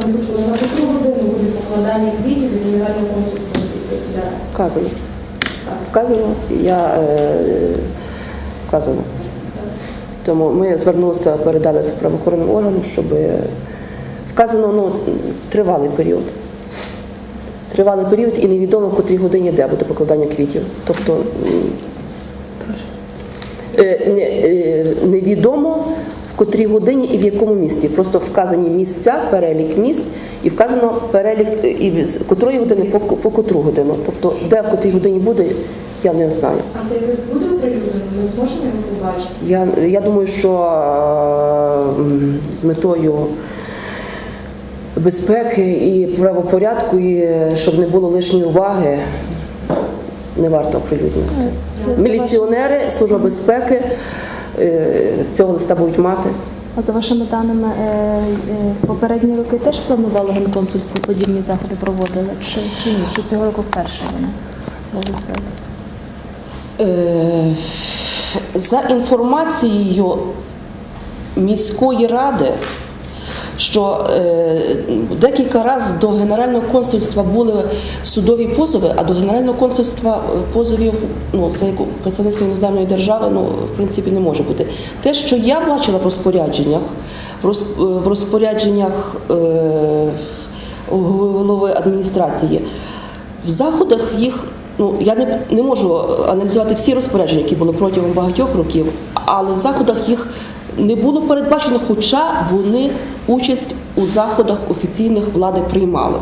Озвучили, за котру годину буде покладання квітів від Генерального консульства Російської Федерації. Вказано. Вказано, я е, вказано. Тому ми звернулися, передали це правоохоронним органам, щоб вказано ну, тривалий період. Тривалий період і невідомо в котрій годині де буде покладання квітів. Тобто Прошу. е, не, е, невідомо котрій годині і в якому місті. Просто вказані місця, перелік місць, і вказано перелік е, і з котрої години по, по котру годину. Тобто, де в котрій годині буде, я не знаю. А цей лист буде оприлюднений? Ми зможемо його побачити? Я, я думаю, що е, з метою безпеки і правопорядку, і е, щоб не було лишньої уваги, не варто оприлюднювати. Міліціонери, служба безпеки цього листа будуть мати. А за вашими даними, е, е, попередні роки теж планували генконсульство подібні заходи проводили? Чи, чи ні? Чи цього року вперше вони зголосилися? Е, За інформацією міської ради, що е, декілька разів до Генерального консульства були судові позови, а до Генерального консульства е, позовів, ну це як представництво іноземної держави, ну в принципі не може бути. Те, що я бачила в розпорядженнях, в е, розпорядженнях голови адміністрації, в заходах їх. Ну, я не, не можу аналізувати всі розпорядження, які були протягом багатьох років, але в заходах їх не було передбачено, хоча вони участь у заходах офіційних влади приймали.